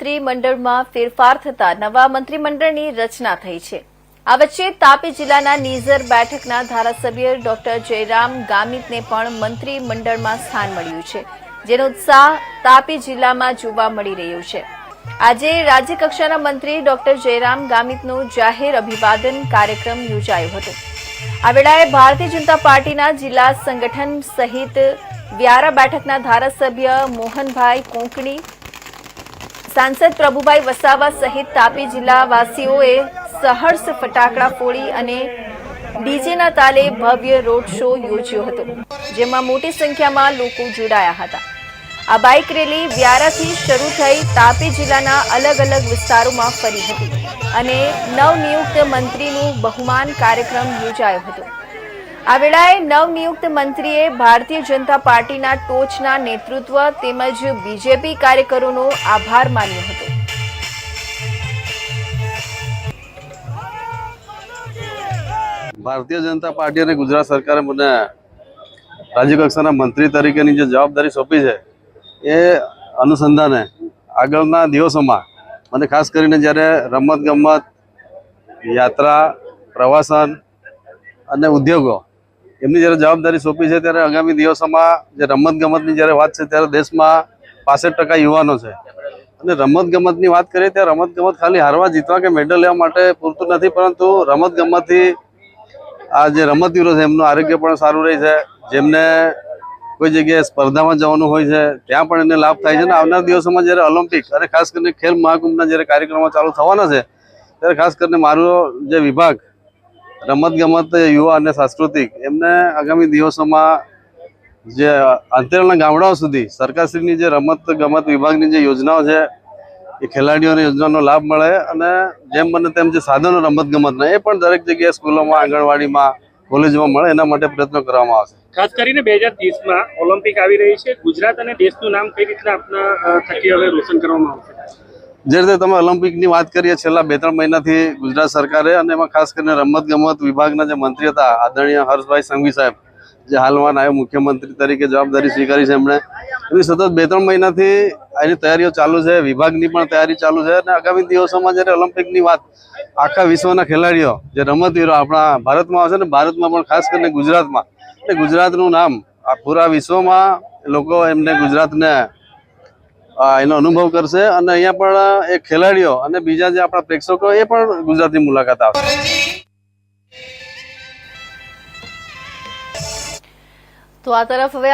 મંત્રીમંડળમાં ફેરફાર થતા નવા મંત્રીમંડળની રચના થઈ છે. આ વચ્ચે તાપી જિલ્લાના નીઝર બેઠકના ધારાસભ્ય ડોક્ટર જયરામ ગામિતને પણ મંત્રીમંડળમાં સ્થાન મળ્યું છે, જેનો ઉત્સાહ તાપી જિલ્લામાં જોવા મળી રહ્યો છે. આજે રાજ્યકક્ષાના મંત્રી ડોક્ટર જયરામ ગામિતનો જાહેર અભિવાદન કાર્યક્રમ યોજાયો હતો. આ વેળાએ ભારતીય જનતા પાર્ટીના જિલ્લા સંગઠન સહિત વ્યારા બેઠકના ધારાસભ્ય મોહનભાઈ કોંકણી સાંસદ પ્રભુભાઈ વસાવા સહિત તાપી જિલ્લાવાસીઓએ સહર્ષ ફટાકડા ફોડી અને ડીજેના તાલે ભવ્ય રોડ શો યોજ્યો હતો, જેમાં મોટી સંખ્યામાં લોકો જોડાયા હતા. આ બાઇક રેલી વ્યારાથી શરૂ થઈ તાપી જિલ્લાના અલગ અલગ વિસ્તારોમાં ફરી હતી અને નવનિયુક્ત મંત્રીનું બહુમાન કાર્યક્રમ યોજાયો હતો. આ વેળાએ નવનિયુક્ત મંત્રીએ ભારતીય જનતા પાર્ટીના ટોચના નેતૃત્વ તેમજ બીજેપી કાર્યકરોનો આભાર માન્યો હતો. ભારતીય જનતા પાર્ટી અને ગુજરાત સરકારે મને રાજ્યકક્ષાના મંત્રી તરીકેની જે જવાબદારી સોંપી છે, એ અનુસંધાને આગળના દિવસોમાં મને ખાસ કરીને જ્યારે રમત ગમત, યાત્રા, પ્રવાસન અને ઉદ્યોગો એમની જ્યારે જવાબદારી સોંપી છે ત્યારે આગામી દિવસોમાં જે રમત ગમતની જ્યારે વાત છે ત્યારે દેશમાં પાસઠ ટકા યુવાનો છે. અને રમત ગમતની વાત કરીએ ત્યારે રમત ગમત ખાલી હારવા જીતવા કે મેડલ લેવા માટે પૂરતું નથી, પરંતુ રમત ગમતથી આ જે રમતવીરો છે એમનું આરોગ્ય પણ સારું રહે છે. જેમને કોઈ જગ્યાએ સ્પર્ધામાં જવાનું હોય છે, ત્યાં પણ એને લાભ થાય છે. અને આવનાર દિવસોમાં જ્યારે ઓલિમ્પિક અને ખાસ કરીને ખેલ મહાકુંભના જ્યારે કાર્યક્રમો ચાલુ થવાના છે, ત્યારે ખાસ કરીને મારો જે વિભાગ રમત ગમત યુવા અને સાંસ્કૃતિક, એમને આગામી દિવસોમાં જે અંતરિયાળના ગામડાઓ સુધી સરકારશ્રીની જે રમત ગમત વિભાગની જે યોજનાઓ છે, એ ખેલાડીઓને યોજનાનો લાભ મળે અને જેમ બને તેમ જે સાધનો રમત ગમતના એ પણ દરેક જગ્યાએ સ્કૂલોમાં, આંગણવાડીમાં, કોલેજમાં મળે, એના માટે પ્રયત્નો કરવામાં આવશે. ખાસ કરીને બે હજાર ત્રીસમાં ઓલિમ્પિક આવી રહી છે. ગુજરાત અને દેશનું નામ કઈ રીતના આપના થકી હવે રોશન કરવામાં આવશે? જે રીતે તમે ઓલિમ્પિકની વાત કરીએ, છેલ્લા બે ત્રણ મહિનાથી ગુજરાત સરકારે અને એમાં ખાસ કરીને રમત ગમત વિભાગના જે મંત્રી હતા, આદરણીય હર્ષભાઈ સંઘવી સાહેબ, જે હાલમાં નાયબ મુખ્યમંત્રી તરીકે જવાબદારી સ્વીકારી છે એમણે, એની સતત બે ત્રણ મહિનાથી એની તૈયારીઓ ચાલુ છે, વિભાગની પણ તૈયારી ચાલુ છે અને આગામી દિવસોમાં જ્યારે ઓલિમ્પિકની વાત આખા વિશ્વના ખેલાડીઓ, જે રમતવીરો આપણા ભારતમાં આવશે ને ભારતમાં પણ ખાસ કરીને ગુજરાતમાં એટલે ગુજરાતનું નામ આ પૂરા વિશ્વમાં લોકો એમને ગુજરાતને એનો અનુભવ કરશે અને અહીંયા પણ એ ખેલાડીઓ અને બીજા જે આપણા પ્રેક્ષકો એ પણ ગુજરાતની મુલાકાત આવશે તો આ તરફ હવે